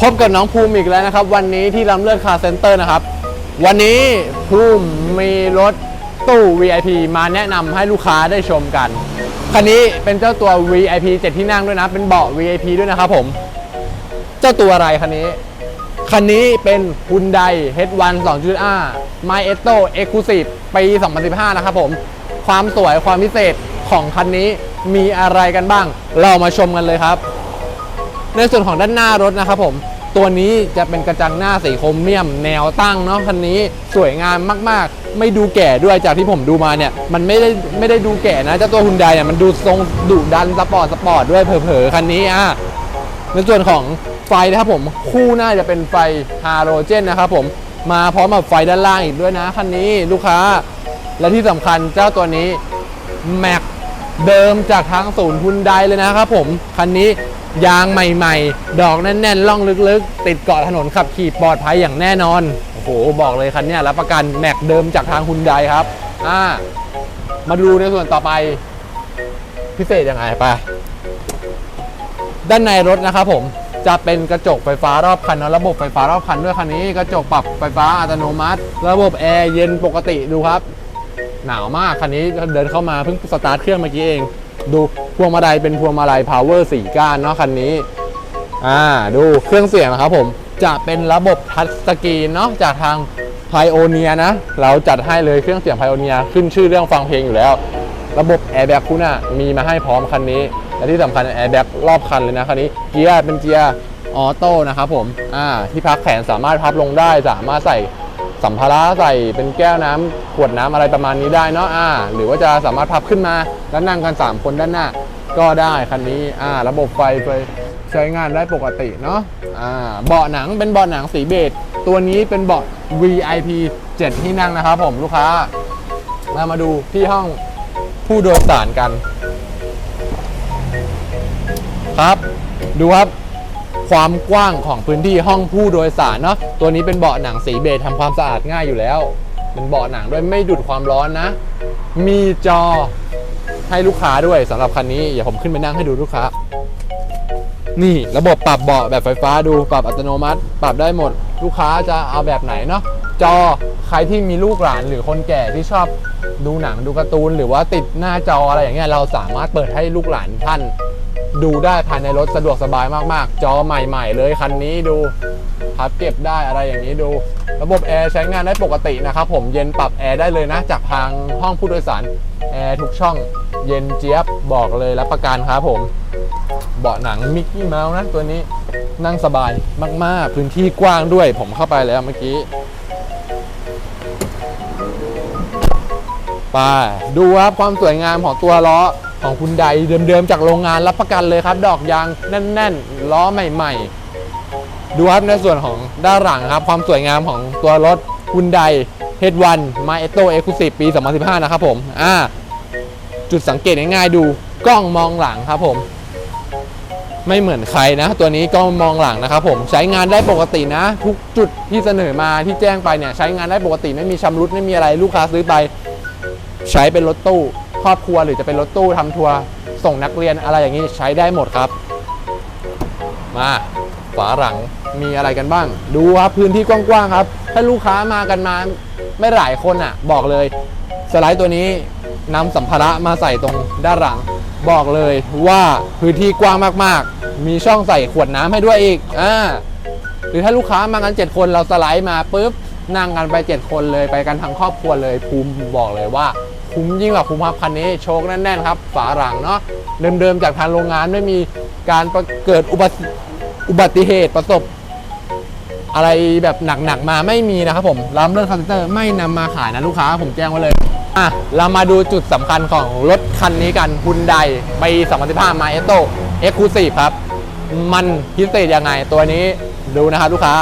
พบกับน้องภูมิอีกแล้วนะครับ วันนี้ที่ลำเลือดคาร์เซ็นเตอร์นะครับ วันนี้ภูมิมีรถตู้ VIP มาแนะนำให้ลูกค้าได้ชมกัน คันนี้เป็นเจ้าตัว VIP 7 ที่นั่งด้วยนะ เป็นเบาะ VIP ด้วยนะครับผม เจ้าตัวอะไรคันนี้ คันนี้เป็น Hyundai H1 2.5 Maestro Exclusive ปี 2015 นะครับผม ความสวยความพิเศษของคันนี้มีอะไรกันบ้าง เรามาชมกันเลยครับ ในส่วนของด้านหน้ารถนะครับผมตัวนี้จะเป็นกระจังหน้าสีโครเมียม แนวตั้งเนาะคันนี้สวยงามมากๆ ไม่ดูแก่ด้วยจากที่ผมดูมาเนี่ย มันไม่ได้ไม่ได้ดูแก่นะเจ้าตัวฮุนไดเนี่ยมันดูทรงดุดันสปอร์ตสปอร์ตด้วยเผลอๆคันนี้อะในส่วนของไฟนะครับผมคู่หน้าจะเป็นไฟฮาโลเจนนะครับผมมาพร้อมกับไฟด้านล่างอีกด้วยนะคันนี้ลูกค้า และที่สำคัญเจ้าตัวนี้แม็กเดิมจากทางศูนย์ฮุนไดเลยนะครับผมคันนี้ ยางใหม่ ๆ ดอกแน่นๆล่องลึกๆ ติดเกาะถนนขับขี่ปลอดภัยอย่างแน่นอน โอ้โห บอกเลยคันนี้รับประกันแม็กเดิมจากทางฮุนไดครับ อ่า มาดูในส่วนต่อไป พิเศษยังไงไป ด้านในรถนะครับผมจะเป็นกระจกไฟฟ้ารอบคันนะระบบไฟฟ้ารอบคันด้วยคันนี้ กระจกปรับไฟฟ้าอัตโนมัติ ระบบแอร์เย็นปกติดูครับ หนาวมากคันนี้เดินเข้ามาเพิ่งสตาร์ทเครื่องเมื่อกี้เอง ดูพวงมาลัยเป็นพวงมาลัย power 4ก้านเนาะคันนี้อ่าดูเครื่องเสียงนะครับผมจะเป็นระบบทัชสกรีนเนาะจากทาง Pioneer นะ เราจัดให้เลยเครื่องเสียง Pioneer ขึ้นชื่อเรื่องฟังเพลงอยู่แล้ว ระบบแอร์แบ็กคุณน่ะมีมาให้พร้อมคันนี้ และที่สำคัญแอร์แบ็กรอบคันเลยนะคันนี้เกียร์เป็นเกียร์ออโต้นะครับผมอ่าที่พักแขนสามารถพับลงได้สามารถใส่ สัมภาระใส่เป็นแก้วน้ำขวดน้ำอะไรประมาณนี้ได้เนาะอ่า หรือว่าจะสามารถพับขึ้นมาแล้วนั่งกัน 3 คนด้านหน้า ก็ได้คันนี้อ่า ระบบไฟไฟใช้งานได้ปกติเนาะอ่าเบาะหนังเป็นเบาะหนังสีเบจตัวนี้เป็นเบาะ VIP 7 ที่นั่งนะครับผมลูกค้ามามาดูที่ห้องผู้โดยสารกัน ครับ ดูครับ ความกว้างของพื้นที่ห้องผู้โดยสารเนาะตัวนี้เป็นเบาะหนังสีเบจทำความสะอาดง่ายอยู่แล้วเป็นเบาะหนังด้วยไม่ดูดความร้อนนะ มีจอให้ลูกค้าด้วยสำหรับคันนี้อย่าผมขึ้นไปนั่งให้ดูลูกค้า นี่ระบบปรับเบาะแบบไฟฟ้าดูปรับอัตโนมัติ ปรับได้หมด ลูกค้าจะเอาแบบไหนเนาะจอใครที่มีลูกหลานหรือคนแก่ที่ชอบดูหนังดูการ์ตูน หรือว่าติดหน้าจออะไรอย่างเงี้ยเราสามารถเปิดให้ลูกหลานท่าน ดูได้ภายในรถสะดวกสบายมากๆ จอใหม่ ๆ เลยคันนี้ดูพับเก็บได้อะไรอย่างนี้ดู ระบบแอร์ใช้งานได้ปกตินะครับผมเย็นปรับแอร์ได้เลยนะ จากทางห้องผู้โดยสารแอร์ทุกช่องเย็นเจี๊ยบบอกเลยรับประกันครับผม เบาะหนังมิกกี้เมาส์นะตัวนี้นั่งสบายมากๆ พื้นที่กว้างด้วยผมเข้าไปแล้วเมื่อกี้ไปดูครับความสวยงามของตัวล้อ ของคุณใดเดิมๆ จากโรงงานรับประกันเลยครับ ดอกยางแน่นๆ ล้อใหม่ๆ ดูครับในส่วนของด้านหลังครับ ความสวยงามของตัวรถคุณใด H1 Maestro Exclusive ปี 2015 นะครับผม อ่า จุดสังเกตง่ายๆดูกล้องมองหลังครับผม ไม่เหมือนใครนะ ตัวนี้ก็มองหลังนะครับผม ใช้งานได้ปกตินะ ทุกจุดที่เสนอมาที่แจ้งไปเนี่ย ใช้งานได้ปกติไม่มีชำรุดไม่มีอะไรลูกค้าซื้อไป ใช้เป็นรถตู้ ครอบครัวหรือจะเป็นรถตู้ทำทัวร์ส่งนักเรียนอะไรอย่างนี้ใช้ได้หมดครับ มาฝาหลังมีอะไรกันบ้าง ดูครับพื้นที่กว้างๆครับ ถ้าลูกค้ามากันมาไม่หลายคนอะ บอกเลย สไลด์ตัวนี้นำสัมภาระมาใส่ตรงด้านหลัง บอกเลยว่าพื้นที่กว้างมากๆ มีช่องใส่ขวดน้ำให้ด้วยอีกอ่าหรือถ้าลูกค้ามากัน 7 คนเราสไลด์มาปุ๊บนั่งกันไป 7 คนเลยไปกันทั้งครอบครัวเลยภูมิบอกเลยว่า คุ้มยิ่งกว่าคุ้มครับคันนี้โชคแน่นๆครับฝาหลังเนาะเดิมๆจากทางโรงงานไม่มีการรเกิดอุบัติอุบัติเหตุประสบ อะไรแบบหนักๆมาไม่มีนะครับผมลำเรื่องคาร์เตอร์ไม่นำมาขายนะลูกค้าผมแจ้งไว้เลยอะเรามาดูจุดสำคัญของรถคันนี้กันฮุนไดปี2015มาเอโต้เอ็กซ์คลูซีฟครับ มันพิเศษยังไงตัวนี้ดูนะครับลูกค้า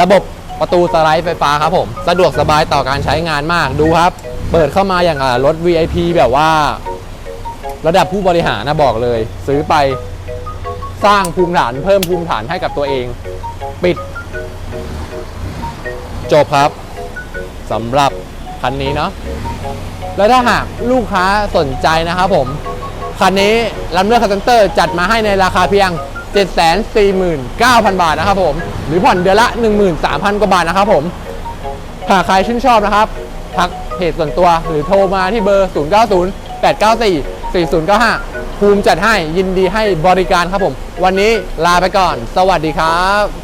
ระบบ ประตูสไลด์ไฟฟ้าครับผม สะดวกสบายต่อการใช้งานมากดูครับ เปิดเข้ามาอย่างรถ VIP แบบว่า ระดับผู้บริหารนะบอกเลย ซื้อไปสร้างภูมิฐานเพิ่มภูมิฐานให้กับตัวเอง ปิด จบครับสำหรับคันนี้เนาะแล้วถ้าหากลูกค้าสนใจนะครับผม คันนี้ลำเลือกคาร์เซนเตอร์จัดมาให้ในราคาเพียง 749,000 บาทนะครับผม หรือผ่อนเดือนละ 13,000 กว่าบาทนะครับผมหากใครชื่นชอบนะครับ ทักเพจส่วนตัวหรือโทรมาที่เบอร์ 090 894 4095 ภูมิจัดให้ยินดีให้บริการครับผม วันนี้ลาไปก่อน สวัสดีครับ